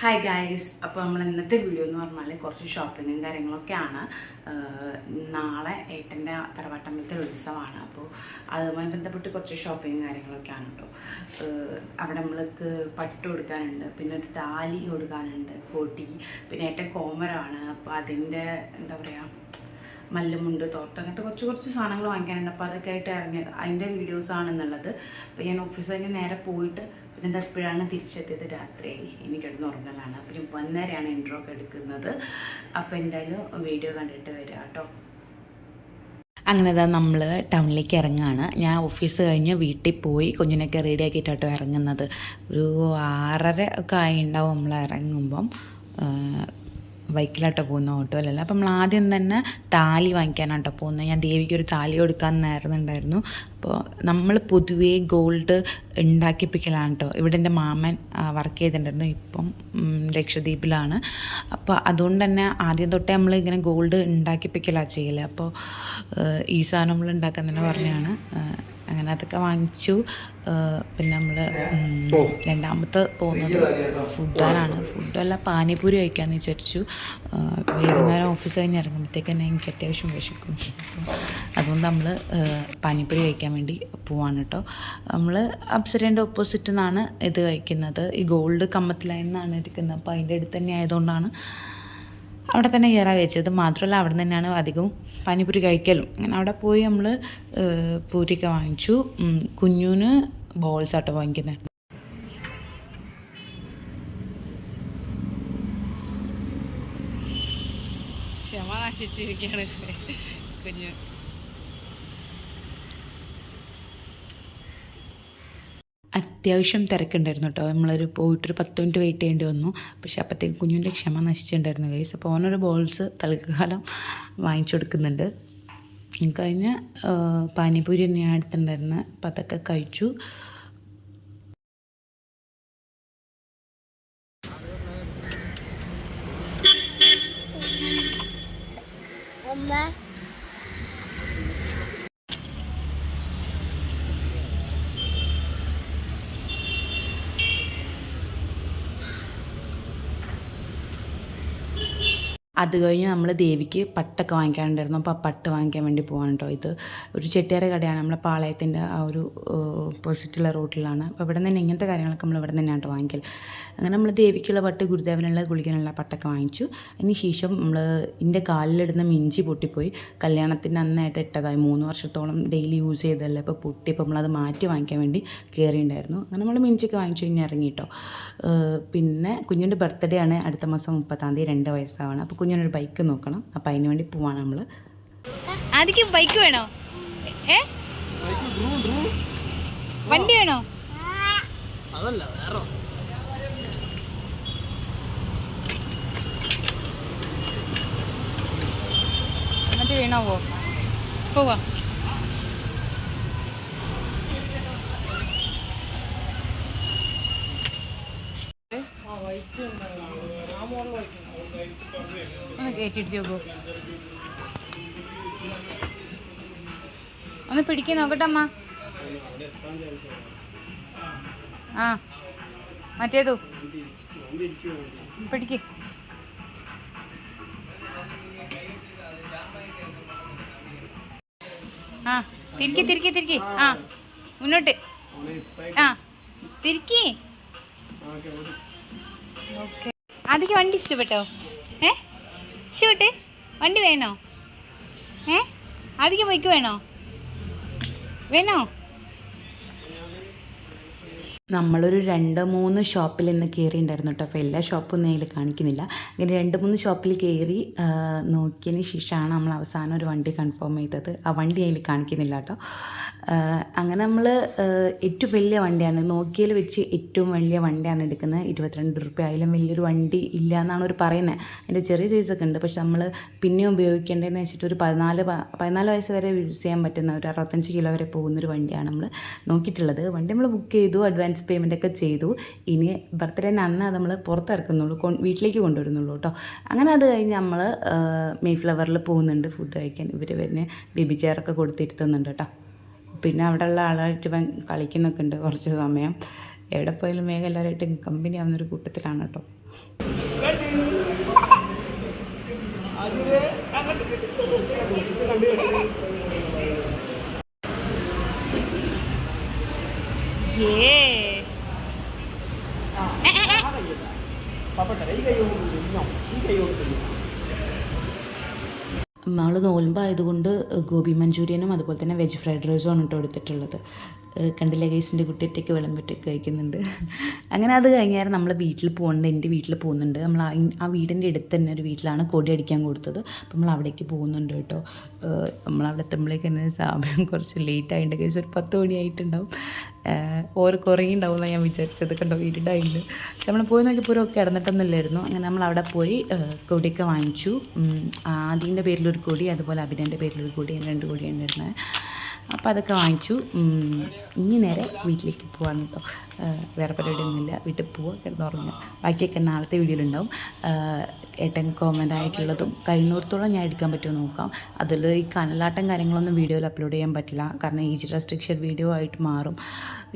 Hi guys അപ്പോൾ നമ്മൾ ഇന്നത്തെ വീഡിയോ എന്ന് പറഞ്ഞാൽ കുറച്ച് ഷോപ്പിങ്ങും കാര്യങ്ങളൊക്കെയാണ്. നാളെ ഏട്ടന്റെ തറവാട്ടമ്പലത്തെ ഉത്സവമാണ്. അപ്പോൾ അതുമായി ബന്ധപ്പെട്ട് കുറച്ച് ഷോപ്പിങ്ങും കാര്യങ്ങളൊക്കെയാണ് കേട്ടോ അവിടെ നമ്മൾക്ക് പട്ട് കൊടുക്കാനുണ്ട് പിന്നെ ഒരു താലി കൊടുക്കാനുണ്ട് കോട്ടി പിന്നെ ഏട്ടൻ കോമരാണ് അപ്പോൾ അതിന്റെ എന്താ പറയുക മല്ലുമുണ്ട് തോർത്ത് അങ്ങനത്തെ കുറച്ച് കുറച്ച് സാധനങ്ങൾ വാങ്ങിക്കാനുണ്ട്. അപ്പോൾ അതൊക്കെ ആയിട്ട് ഇറങ്ങിയത്. അതിന്റെ വീഡിയോസാണെന്നുള്ളത് അപ്പോൾ ഞാൻ ഓഫീസിൽ നേരെ പോയിട്ട് പിന്നെ ഇപ്പോഴാണ് തിരിച്ചെത്തിയത് രാത്രി. ഇനി കിടന്ന് ഉറങ്ങലാണ്. പിന്നെ വന്നേരെയാണ് ഇൻട്രോ ഒക്കെ എടുക്കുന്നത്. അപ്പോൾ എന്തായാലും വീഡിയോ കണ്ടിട്ട് വരാം കേട്ടോ. അങ്ങനെ തന്നെ നമ്മൾ ടൗണിലേക്ക് ഇറങ്ങുകയാണ് ഞാൻ ഓഫീസ് കഴിഞ്ഞ് വീട്ടിൽ പോയി കുഞ്ഞിനൊക്കെ റെഡി ആക്കിയിട്ടാട്ടോ ഇറങ്ങുന്നത്. ഒരു ആറര ഒക്കെ ആയി ഉണ്ടാവും നമ്മൾ ഇറങ്ങുമ്പം. ബൈക്കിലാട്ടോ പോകുന്ന ഓട്ടോയിലല്ല അപ്പം നമ്മൾ ആദ്യം തന്നെ താലി വാങ്ങിക്കാനാട്ടോ പോകുന്നത്. ഞാൻ ദേവിക്ക് ഒരു താലി കൊടുക്കാൻ നേരുന്നുണ്ടായിരുന്നു അപ്പോൾ നമ്മൾ പൊതുവേ ഗോൾഡ് ഉണ്ടാക്കിപ്പിക്കലാണ് കേട്ടോ ഇവിടെ എന്റെ മാമൻ വർക്ക് ചെയ്തിട്ടുണ്ടായിരുന്നു. ഇപ്പം ലക്ഷദ്വീപിലാണ്. അപ്പോൾ അതുകൊണ്ട് തന്നെ ആദ്യം തൊട്ടേ നമ്മൾ ഇങ്ങനെ ഗോൾഡ് ഉണ്ടാക്കിപ്പിക്കലാണ് ചെയ്യൽ അപ്പോൾ ഈ സാധനം നമ്മൾ ഉണ്ടാക്കാൻ തന്നെ പറഞ്ഞാണ് അങ്ങനെ അതൊക്കെ വാങ്ങിച്ചു. പിന്നെ നമ്മൾ രണ്ടാമത്തെ പോകുന്നത് ഫുഡാനാണ് ഫുഡല്ല പാനിപൂരി കഴിക്കാമെന്ന് വിചാരിച്ചു. വൈകുന്നേരം ഓഫീസ് കഴിഞ്ഞ് ഇറങ്ങുമ്പോഴത്തേക്ക് തന്നെ എനിക്ക് അത്യാവശ്യം വിശക്കും. അതുകൊണ്ട് നമ്മൾ പാനിപ്പൂരി കഴിക്കാൻ വേണ്ടി പോവാണ് കേട്ടോ നമ്മൾ അപ്സരേന്റെ ഓപ്പോസിറ്റ് നിന്നാണ് ഇത് കഴിക്കുന്നത്. ഈ ഗോൾഡ് കമ്മത്തിലായി നിന്നാണ് എടുക്കുന്നത്. അപ്പോൾ അതിന്റെ അടുത്ത് തന്നെ ആയതുകൊണ്ടാണ് അവിടെ തന്നെ കയറാൻ വെച്ചത്. മാത്രമല്ല അവിടെ തന്നെയാണ് അധികവും പാനിപ്പൂരി കഴിക്കലും. അങ്ങനെ അവിടെ പോയി നമ്മൾ പൂരിയൊക്കെ വാങ്ങിച്ചു. കുഞ്ഞുന് ബോൾസ് ആട്ടോ വാങ്ങിക്കുന്നത് ക്ഷമ നശിച്ചിരിക്കുകയാണ് കുഞ്ഞു. അത്യാവശ്യം തിരക്കുണ്ടായിരുന്നു കേട്ടോ. നമ്മളൊരു പോയിട്ടൊരു പത്ത് മിനിറ്റ് വെയിറ്റ് ചെയ്യേണ്ടി വന്നു. പക്ഷേ അപ്പോഴത്തേക്ക് കുഞ്ഞിന്റെ ക്ഷമ നശിച്ചിട്ടുണ്ടായിരുന്നു കൈസ് അപ്പോൾ ഓനൊരു ബോൾസ് തൽക്കാലം വാങ്ങിച്ചു കൊടുക്കുന്നുണ്ട്. കഴിഞ്ഞ പാനിപൂരി തന്നെയാണ് അടുത്തുണ്ടായിരുന്നത് അപ്പോൾ അതൊക്കെ കഴിച്ചു. അത് കഴിഞ്ഞ് നമ്മൾ ദേവിക്ക് പട്ടൊക്കെ വാങ്ങിക്കാനുണ്ടായിരുന്നു. അപ്പോൾ ആ പട്ട് വാങ്ങിക്കാൻ വേണ്ടി പോകാൻ കേട്ടോ ഇത്. ഒരു ചെട്ടിയാര കടയാണ്. നമ്മളെ പാളയത്തിന്റെ ആ ഒരു ഓപ്പോസിറ്റുള്ള റോട്ടിലാണ്. അപ്പോൾ ഇവിടെ നിന്ന് തന്നെ ഇങ്ങനത്തെ കാര്യങ്ങളൊക്കെ നമ്മൾ ഇവിടെ തന്നെയാണ് കേട്ടോ വാങ്ങിക്കൽ അങ്ങനെ നമ്മൾ ദേവിക്കുള്ള പട്ട് ഗുരുദേവനുള്ള കുളിക്കാനുള്ള പട്ടൊക്കെ വാങ്ങിച്ചു. അതിന് ശേഷം നമ്മൾ എന്റെ കാലിലിടുന്ന മിഞ്ചി പൊട്ടിപ്പോയി. കല്യാണത്തിന്റെ അന്നായിട്ട് ഇട്ടതായി. മൂന്ന് വർഷത്തോളം ഡെയിലി യൂസ് ചെയ്തതല്ലേ. അപ്പോൾ പൊട്ടി അപ്പോൾ നമ്മളത് മാറ്റി വാങ്ങിക്കാൻ വേണ്ടി കയറിയിട്ടുണ്ടായിരുന്നു അങ്ങനെ നമ്മൾ മിഞ്ചിയൊക്കെ വാങ്ങിച്ചു കഴിഞ്ഞ് ഇറങ്ങി കേട്ടോ പിന്നെ കുഞ്ഞിന്റെ ബർത്ത്ഡേ ആണ് അടുത്ത മാസം മുപ്പത്താം തീയതി. രണ്ട് വയസ്സാവാണ്. അപ്പോൾ കുഞ്ഞിനൊരു ബൈക്ക് നോക്കണം. അപ്പം അതിന് വേണ്ടി പോവാണ് നമ്മൾ ആദ്യം ബൈക്ക് വേണോ? ഏ? വണ്ടി വേണോ? എന്നിട്ട് വീണോ? പോ. പോവാ. ഒന്ന് കയറ്റിട്ട് നോക്കൂ. ഒന്ന് പിടിക്കാൻ നോക്കട്ടെ അമ്മ ആ മറ്റേതു. പിടിക്ക്. ആ തിരിക്കി തിരിക്കി തിരിക്കി. ആ മുന്നോട്ട്. ആ തിരിക്കി. ഓക്കെ. അതിക്ക് വണ്ടി ഇഷ്ടപ്പെട്ടോ? ഏ? ഇഷ്ടപ്പെട്ടേ? വണ്ടി വേണോ? ഏ? അതിക്ക് ബൈക്ക് വേണോ? വേണോ? നമ്മളൊരു രണ്ട് മൂന്ന് ഷോപ്പിൽ ഇന്ന് കയറിയിട്ടുണ്ടായിരുന്നു കേട്ടോ. അപ്പോൾ എല്ലാ ഷോപ്പൊന്നും അതിൽ കാണിക്കുന്നില്ല. അങ്ങനെ രണ്ട് മൂന്ന് ഷോപ്പിൽ കയറി നോക്കിയതിന് ശേഷമാണ് നമ്മൾ അവസാനം ഒരു വണ്ടി കൺഫേം ചെയ്തത്. ആ വണ്ടി അതിൽ കാണിക്കുന്നില്ല കേട്ടോ. അങ്ങനെ നമ്മൾ ഏറ്റവും വലിയ വണ്ടിയാണ്. നോക്കിയതിൽ വെച്ച് ഏറ്റവും വലിയ വണ്ടിയാണ് എടുക്കുന്നത്. ഇരുപത്തിരണ്ട് റുപ്യ. അതിലും വലിയൊരു വണ്ടി ഇല്ല എന്നാണ് ഒരു പറയുന്നത് അതിന്റെ ചെറിയ സൈസൊക്കെ ഉണ്ട്. പക്ഷെ നമ്മൾ പിന്നെയും ഉപയോഗിക്കേണ്ടതെന്ന് വെച്ചിട്ട് ഒരു പതിനാല് പതിനാല് വയസ്സ് വരെ യൂസ് ചെയ്യാൻ പറ്റുന്ന ഒരു അറുപത്തഞ്ച് കിലോ വരെ പോകുന്നൊരു വണ്ടിയാണ് നമ്മൾ നോക്കിയിട്ടുള്ളത്. വണ്ടി നമ്മൾ ബുക്ക് ചെയ്തു അഡ്വാൻസ് പേയ്മെന്റ് ഒക്കെ ചെയ്തു. ഇനി ബർത്ത്ഡേന് അന്ന് നമ്മൾ പുറത്തിറക്കുന്നുള്ളൂ. വീട്ടിലേക്ക് കൊണ്ടുവരുന്നുള്ളൂ കേട്ടോ. അങ്ങനെ അത് കഴിഞ്ഞ് നമ്മൾ മെയ് ഫ്ലവറിൽ പോകുന്നുണ്ട്. ഫുഡ് കഴിക്കാൻ. ഇവർ പിന്നെ ബേബി ചെയറൊക്കെ കൊടുത്തിരുത്തുന്നുണ്ട് കേട്ടോ. പിന്നെ അവിടെയുള്ള ആളായിട്ട് ഇവൻ കളിക്കുന്നൊക്കെ ഉണ്ട് കുറച്ച് സമയം. എവിടെ പോയാലും വേഗം എല്ലാവരുമായിട്ടും കമ്പനി ആവുന്നൊരു കൂട്ടത്തിലാണ് കേട്ടോ. ഏ. നമ്മൾ നോൽമ്പായതുകൊണ്ട് ഗോബി മഞ്ചൂരിയനും അതുപോലെ തന്നെ വെജ് ഫ്രൈഡ് റൈസും ആണ് കേട്ടോ എടുത്തിട്ടുള്ളത്. കണ്ടില്ലേ ഗൈസിന്റെ കുട്ടിയൊറ്റയ്ക്ക് വിളമ്പിട്ടൊക്കെ കഴിക്കുന്നുണ്ട്. അങ്ങനെ അത് കഴിഞ്ഞാൽ നമ്മൾ വീട്ടിൽ പോകുന്നുണ്ട് എന്റെ വീട്ടിൽ പോകുന്നുണ്ട്. നമ്മൾ ആ വീടിന്റെ അടുത്ത് തന്നെ ഒരു വീട്ടിലാണ് കൊടി അടിക്കാൻ കൊടുത്തത്. അപ്പം നമ്മൾ അവിടേക്ക് പോകുന്നുണ്ട് കേട്ടോ. നമ്മൾ അവിടെ എത്തുമ്പോഴേക്ക് തന്നെ സമയം കുറച്ച് ലേറ്റ് ആയിട്ടുണ്ട്. ഗൈസ് ഒരു പത്ത് മണിയായിട്ടുണ്ടാവും ഓരോ കുറേ ഉണ്ടാവും എന്നാണ് ഞാൻ വിചാരിച്ചത് കണ്ടോ? ഇരുടായിട്ടുണ്ട് പക്ഷെ നമ്മൾ പോയി നോക്കിയപ്പോൾ ഒരു കിടന്നിട്ടൊന്നുമില്ലായിരുന്നു. അങ്ങനെ നമ്മൾ അവിടെ പോയി കൊടിയൊക്കെ വാങ്ങിച്ചു. ആദ്യന്റെ പേരിലൊരു കൊടി അതുപോലെ അഭിനന്റെ പേരിലൊരു കൊടി രണ്ട് കൊടി ഉണ്ടായിരുന്നത് അപ്പോൾ അതൊക്കെ വാങ്ങിച്ചു. ഇനി നേരെ വീട്ടിലേക്ക് പോവാണ് കേട്ടോ വേറെ പരിപാടിയൊന്നുമില്ല. വീട്ടിൽ പോവുക കിടന്നുറങ്ങുക ബാക്കിയൊക്കെ നാളത്തെ വീഡിയോയിലുണ്ടാവും. ഏട്ടൻ കോമന്റ് ആയിട്ടുള്ളതും കഴിയുന്നിടത്തോളം ഞാൻ എടുക്കാൻ പറ്റുമോ നോക്കാം. അതിൽ ഈ കനലാട്ടം കാര്യങ്ങളൊന്നും വീഡിയോയിൽ അപ്ലോഡ് ചെയ്യാൻ പറ്റില്ല. കാരണം ഏജ് റെസ്ട്രിക്ഷൻ വീഡിയോ ആയിട്ട് മാറും.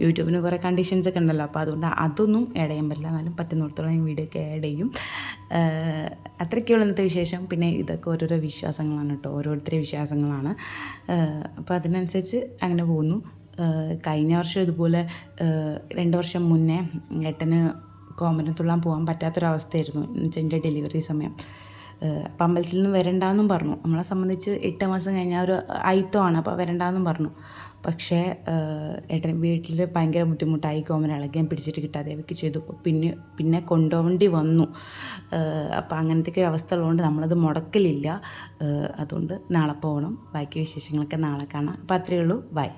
യൂട്യൂബിന് കുറേ കണ്ടീഷൻസ് ഒക്കെ ഉണ്ടല്ലോ. അപ്പോൾ അതുകൊണ്ട് അതൊന്നും ആഡ് ചെയ്യാൻ പറ്റില്ല. എന്നാലും പറ്റുന്നിടത്തോളം ഞാൻ വീഡിയോ ഒക്കെ ആഡ് ചെയ്യും. അത്രയ്ക്കുള്ള ഇന്നത്തെ വിശേഷം. പിന്നെ ഇതൊക്കെ ഓരോരോ വിശ്വാസങ്ങളാണ് കേട്ടോ. ഓരോരുത്തരുടെ വിശ്വാസങ്ങളാണ്. അപ്പോൾ അതിനനുസരിച്ച് അങ്ങനെ പോകുന്നു. കഴിഞ്ഞ വർഷം ഇതുപോലെ രണ്ട് വർഷം മുന്നേ ഏട്ടന് കോമരത്തുള്ളാൻ പോകാൻ പറ്റാത്തൊരവസ്ഥയായിരുന്നു എന്നുവെച്ചാൽ എന്റെ ഡെലിവറി സമയം. അപ്പം അമ്പലത്തിൽ നിന്ന് വരണ്ടാന്നും പറഞ്ഞു. നമ്മളെ സംബന്ധിച്ച് എട്ട് മാസം കഴിഞ്ഞാൽ ഒരു അയിത്തമാണ് അപ്പോൾ വരണ്ടാന്നും പറഞ്ഞു. പക്ഷേ ഏട്ടൻ വീട്ടിൽ ഭയങ്കര ബുദ്ധിമുട്ടായി. കോമൻ ഇളകാൻ പിടിച്ചിട്ട് കിട്ടാതെ അവയ്ക്ക് ചെയ്തു. പിന്നെ പിന്നെ കൊണ്ടുപോകേണ്ടി വന്നു. അപ്പോൾ അങ്ങനത്തെ അവസ്ഥ ഉള്ളതുകൊണ്ട് നമ്മളത് മുടക്കലില്ല. അതുകൊണ്ട് നാളെ പോകണം ബാക്കി വിശേഷങ്ങളൊക്കെ നാളെ കാണാം. അപ്പോൾ അത്രയേ ഉള്ളൂ. ബൈ.